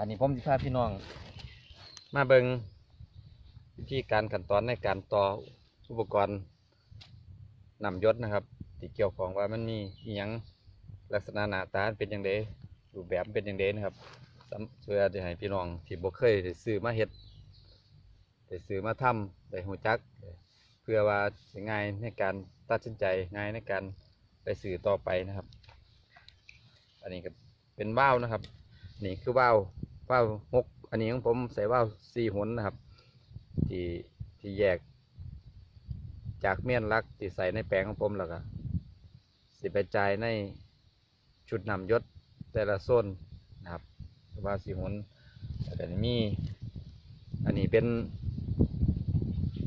อันนี้ผมสิพาพี่น้อง มาเบิงวิธีการขั้นตอนในการต่ออุปกรณ์นำยศนะครับที่เกี่ยวของว่ามันมีอหยังลักษณะหน้าตาเป็นอย่างไรรูปแบบเป็นอย่างไรนะครับสำเพื่อจะให้พี่น้องที่บ่เคยได้ซื้อมาเฮ็ดได้ซื้อมาทำได้หูจัก เพื่อว่าจะง่ายในการตัดสินใจง่ายในการไปสื่อต่อไปนะครับ อันนี้ก็เป็นว่าวนะครับ นี่คือว่าว ว่าวหกอันนี้ของผมใส่ว่าวสี่หนนะครับ ที่ที่แยก จากเมียนลักที่ใส่ในแปลงของผมแล้วก็สิไปจ่ายในชุดนำยศแต่ละโซนนะครับว่าสี่หนแล้วก็มีอันนี้เป็น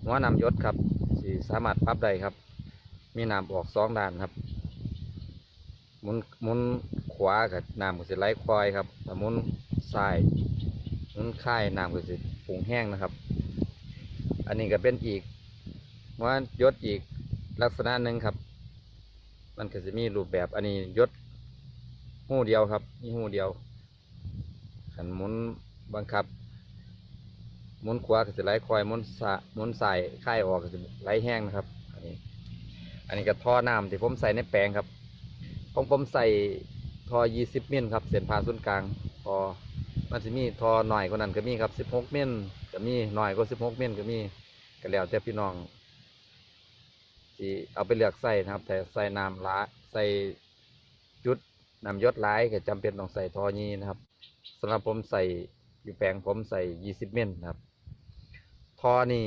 หัวนำยศครับที่สามารถปรับได้ครับ มีน้ำออกสองด้านครับมุนมุนขวากับน้ำก็จะไหลควายครับแต่มุน ซ้ายมุนค่ายน้ำก็จะฝุ่งแห้งนะครับ อันนี้ก็เป็นอีกหัวยศอีกลักษณะหนึ่งครับ มันก็จะมีรูปแบบอันนี้ยศหูเดียวครับนี่หูเดียวขันหมุนบังคับหมุนขวาก็จะไหลควายหมุนสะหมุนสายค่ายออกก็จะไหลแห้งนะครับ อันนี้ อันนี้ก็ท่อน้ำที่ผมใส่ในแปลงครับของผมใส่ท่อ 20มิลครับ เส้นผ่าศูนย์กลางพอ มันจะมีทอหน่อยกว่านั้นก็มีครับ16มิลก็มีหน่อยกว่า16มิลก็มีก็แล้วแต่พี่น้องที่เอาไปเลือกใส่นะครับ แต่ใส่น้ำละใส่จุดน้ำยศหลายก็จำเป็นต้องใส่ทอนี้นะครับสำหรับผมใส่อยู่แปลงผมใส่20มิลนครับ ทอนี่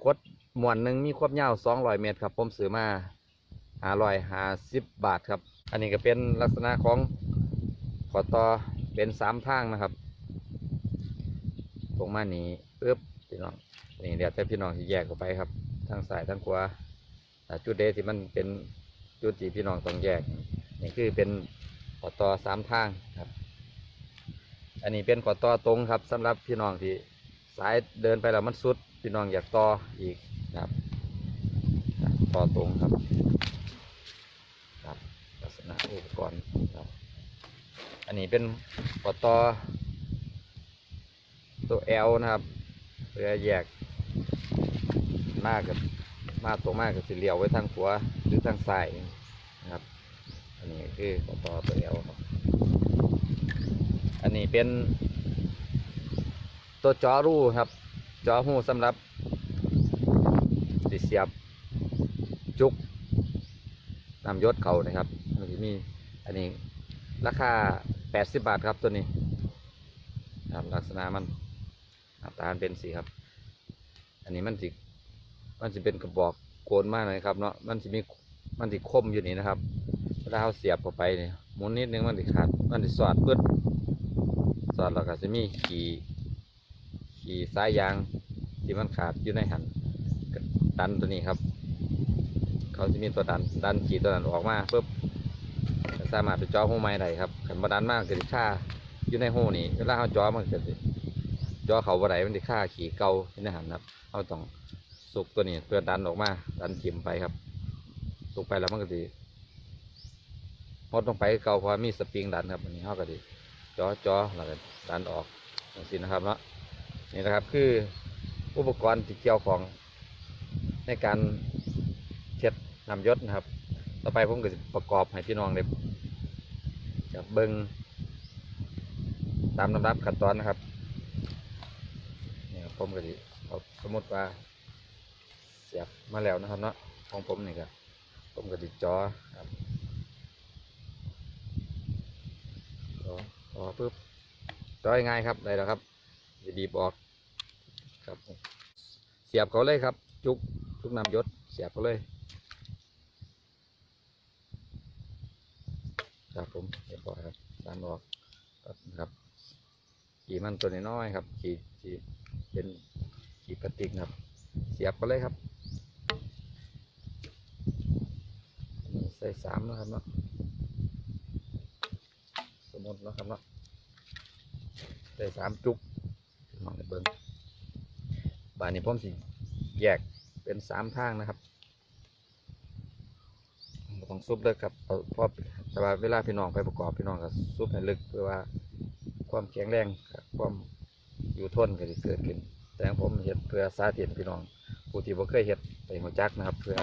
ขวดมวนหนึ่งมีความยาว200เมตรครับ ผมซื้อมา550บาทครับ อันนี้ก็เป็นลักษณะของขอต่อ เป็นสามทางนะครับตรงมานี้ปึ๊บพี่น้องนี่เดี๋ยวแต่พี่น้องที่แยกออกไปครับทางซ้ายทางขวาจุดเดที่มันเป็นจุดที่พี่น้องต้องแยก นี่คือเป็นขอต่อสามทางครับ อันนี้เป็นขอต่อตรงครับสำหรับพี่น้องที่สายเดินไปแล้วมันสุด พี่น้องอยากต่ออีกครับต่อตรงครับครับลักษณะอุปกรณ์ อันนี้เป็นขอตอตัว L นะครับเพื่อแยกมากกับมากตรงมากกับสีเหลียวไว้ทางขวาหรือทางซ้ายนะครับ อันนี้คือขอตอตัว L ครับอันนี้เป็นตัวจอรูครับจอหูสำหรับติเสียบจุกนำยศเขานะครับมันจะมีอันนี้ราคา 80 บาทครับตัวนี้ครับลักษณะมันหน้าตามันเป็นสีครับ อันนี้มันสิมันจะเป็นกระบอกโกนมากเลยครับเนาะมันจะมีมันจะคมอยู่นี่นะครับเวลาเราเสียบเข้าไปเนี่ยหมุนนิดนึงมันจะขาดมันจะสอดเพื่อสอดแล้วก็จะมีขีขีสายยางที่มันขาดอยู่ในหันดันตัวนี้ครับ เขาจะมีตัวดันดันขีตัวนั้นออกมาปุ๊บ สามารถไปจ่อหูไม้ได้ครับขันบดันมากเกิดค่าอยู่ในหูนี่เวลาเขาจ่อมันเกิดจ่อเขาบ่ได้มันจะค่าขี่เกาที่ในหันครับเขาต้องสุกตัวนี้เพื่อดันออกมาดันจิ้มไปครับ สุกไปแล้วมันก็ดีหดลงไปเก่าพราะมีสปริงดันครับอันนี้เขาก็ดีจ่อจ่อแล้วก็ดันออกอย่างนี้นะครับเนาะนี่นะครับคืออุปกรณ์ที่เกี่ยวของในการเช็ดนำยศนะครับ ต่อไปผมก็จะประกอบให้พี่น้องได้ จะเบิงตามลำดับขั้นตอนนะครับนี่ครับผมก็จะเอาสมมติว่าเสียบมาแล้วนะครับเนาะของผมนี่ครับผมก็จะจอครับจอจอปุ๊บจอง่ายครับได้แล้วครับจะบีบออกครับ เสียบเขาเลยครับ จุกจุกนำยศเสียบเขาเลย ครับผมเรียบร้อยครับตามออกครับนะครับขี่มันตัวน้อยๆครับขี่ขี่เป็นขี่พลาสติกครับ เสียบไปเลยครับใส่สามนะครับเนาะสมมตินะครับเนาะใส่สามจุกลองไปเบิ้งบานนี้ผมสิแยกเป็นสามทางนะครับบ่ต้องซุปเลิกครับเอาพราะ แต่ว่าเวลาพี่น้องไปประกอบพี่น้องก็ซุปให้ลึกเพื่อว่าความแข็งแรงความอยู่ทนก็จะเกิดขึ้น แต่ของผมเห็ดเพื่อสาธิตพี่น้องผู้ที่บ่เคยเห็ดไปหัวจักนะครับ เพื่อ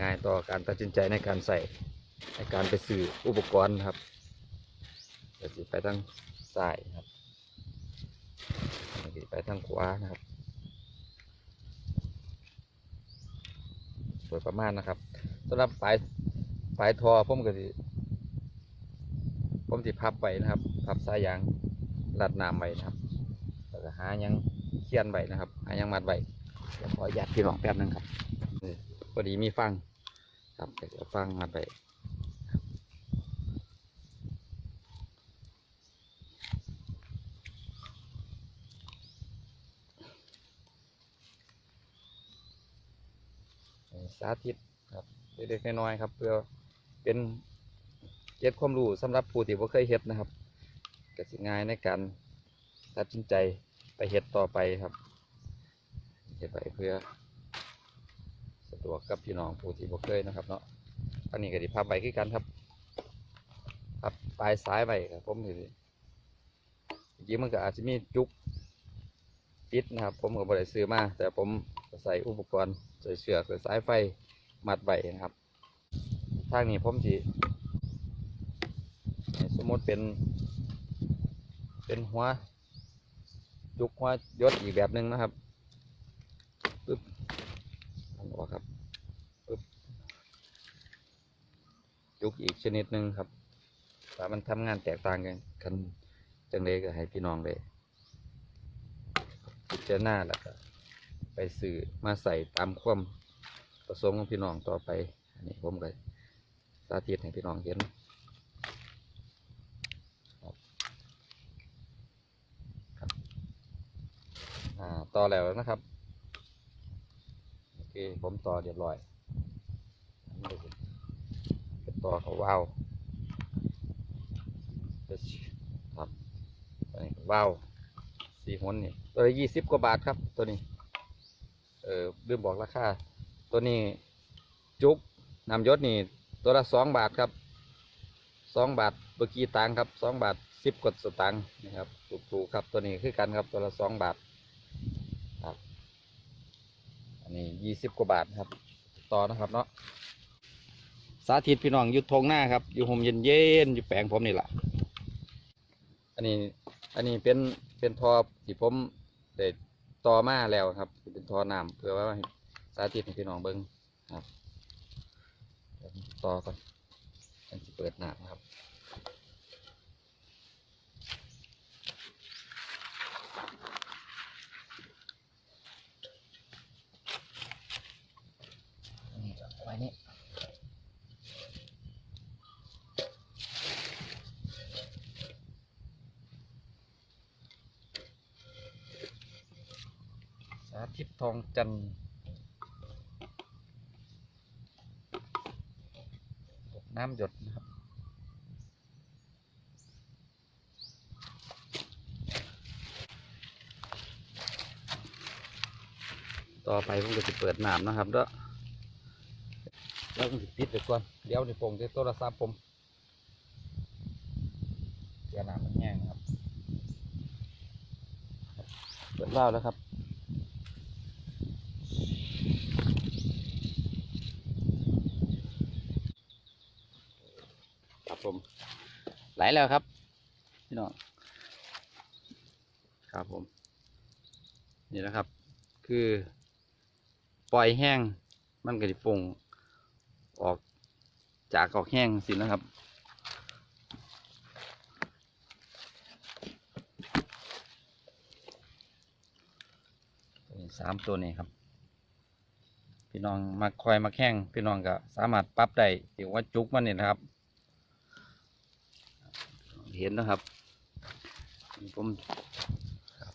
ง่ายต่อการตัดสินใจในการใส่ในการไปซื้ออุปกรณ์ครับก็สิไปทางซ้ายครับก็สิไปทางขวานะครับโดยประมาณนะครับสำหรับปลาย ปลายทอผมก็สิผมสิพับไว้นะครับ พับสายยางรัดน้ำไว้นะครับแล้วก็หายังเขียนไว้นะครับ หายังมัดไว้เดี๋ยวขอยัดพี่น้องแป๊บนึงครับพอดีมีฟังครับเดี๋ยวฟังมัดไว้ครับนี่สาธิตครับเล็กๆน้อยๆครับ เพื่อ เป็นเก็บความรู้สำหรับผู้ที่บ่เคยเฮ็ดนะครับก็สิง่ายในการตัดสินใจไปเฮ็ดต่อไปครับเฮ็ดไปเพื่อสะดวกกับพี่น้องผู้ที่บ่เคยนะครับ เนาะอันนี้ก็ดิพับใบคือกันครับพับปลายสายใบครับผมถือจริงมันก็อาจจะมีจุกติดนะครับ ผมก็บ่ได้ซื้อมาแต่ผมใส่อุปกรณ์ใส่เชือกใส่สายไฟมัดใบนะครับ ทางนี้ผมสิสมมติเป็น เป็นหัว จุกหัวยศอีกแบบหนึ่งนะครับปึ๊บอันออกครับปึ๊บจุกอีกชนิดหนึ่งครับแต่มันทำงานแตกต่างกันกันจังเลยก็ให้พี่น้องเลยพิจารณาแล้วก็ไปสื่อมาใส่ตามความประสงค์ของพี่น้องต่อไป อันนี้ผมก็ สาธิตให้พี่น้องเห็นต่อแล้วนะครับ โอเค ผมต่อเรียบร้อยจะเป็นต่อเขาวาวจะครับวาวสี่หนนี่ ตัวละยี่สิบกว่าบาทครับ ตัวนี้ เออลืมบอกราคา ตัวนี้จุกนำยศนี่ ตัวละสองบาทครับสองบาทเมื่อกี้ตังครับสองบาทสิบกดสตังค์นะครับถูกๆครับตัวนี้คือกันครับตัวละสองบาทครับอันนี้ยี่สิบกว่าบาทครับ ต่อนะครับเนาะสาธิตพี่น้องอยู่ทงหน้าครับ อยู่ห่มเย็นเย็นอยู่แปลงผมนี่แหละอันนี้อันนี้เป็นเป็นทอที่ผมได้ต่อมาแล้วครับ เป็นทอน้ำเพื่อว่าสาธิตให้พี่น้องเบิ้งครับ ต่อก่อนอันที่เปิดหน้ำนะครับไว้นี่สาธิตทองจันทร์ น้ำหยดนะครับต่อไปผมก็จะเปิดน้ำนะครับเด้อแล้วผมันสิปิดไปก่อน เดี๋ยวในี่ผมจะโทรศัพท์ผมเดี๋ยวน้ำมันแห้งนะครับ เปิดว่าแล้วครับ ครับผม ไหลแล้วครับพี่น้องครับผม นี่นะครับ คือ ปล่อยแห้งมันก็จะฟงออกจากออกแห้งสินะครับสามตัวนี้ครับ พี่น้องมาคอยมาแข้งพี่น้องก็สามารถปรับได้ถือว่าจุกมันเนี่ยนะครับ เห็นนะครับนี่ผมครับ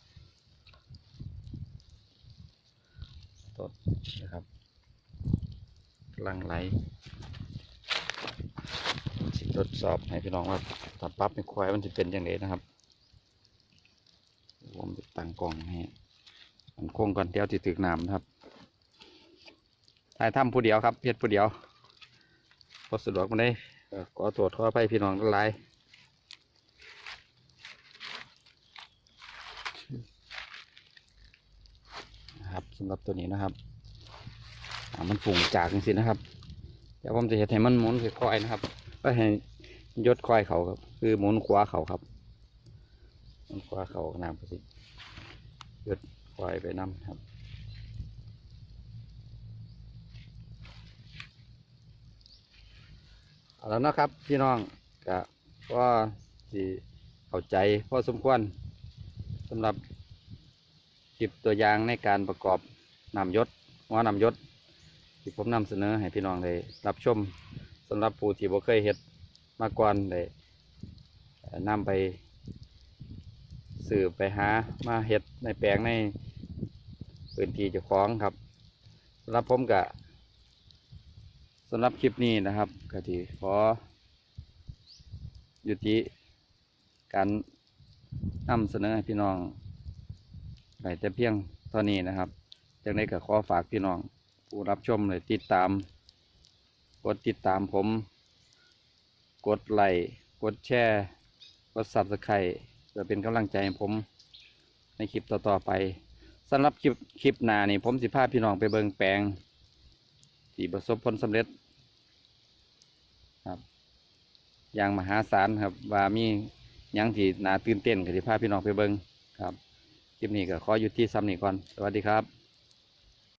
ตัวนะครับกำลังไหลสิทดสอบให้พี่น้องว่าถ้าปรับเป็นควายมันจะเป็นยังไงนะครับผมจะตั้งกล้องให้มันคงก่อนเดี๋ยวจะถึกน้ำนะครับถ่ายทำผู้เดียวครับเพียรผู้เดียวพอสะดวกมาได้ก็ขอตรวจขอไปพี่น้องทั้งหลาย สำหรับตัวนี้นะครับมันฝุ่งจากจริงๆนะครับเดี๋ยวผมจะเห็นให้มันหมุนค่อยๆนะครับ ก็ให้ยดควายเขาครับ คือหมุนขวาเขาครับหมุนขวาเขาน้ำไปสิยดควายไปน้ำครับเอาแล้วนะครับพี่น้องก็ก็สิเข้าใจพอสมควรสำหรับ คลิปตัวอย่างในการประกอบนำยศว่านำยศที่ผมนำเสนอให้พี่น้องได้รับชมสำหรับผู้ที่บ่เคยเฮ็ดมาก่อนได้นำไปสืบไปหามาเฮ็ดในแปลงในพื้นที่เจ้าของครับสำหรับผมก็สำหรับคลิปนี้นะครับก็ที่ขอยุติการนำเสนอให้พี่น้อง ไปแต่เพียงเท่านี้นะครับจังได้ก็ขอฝากพี่น้องผู้รับชมเลยติดตาม กดติดตามผม กดไลค์กดแชร์ กดซับสไครต์เพื่อเป็นกำลังใจให้ผมในคลิปต่อๆไปสำหรับคลิปคลิปหน้านี่ผมสิพาพี่น้องไปเบิงแปลงที่ประสบผลสำเร็จครับ อย่างมหาศาลครับ ว่ามียังที่นาตื่นเต้นก็สิพาพี่น้องไปเบิงครับ คลิปนี้ก็ขออยู่ที่ซ้ำนี้ก่อน สวัสดีครับ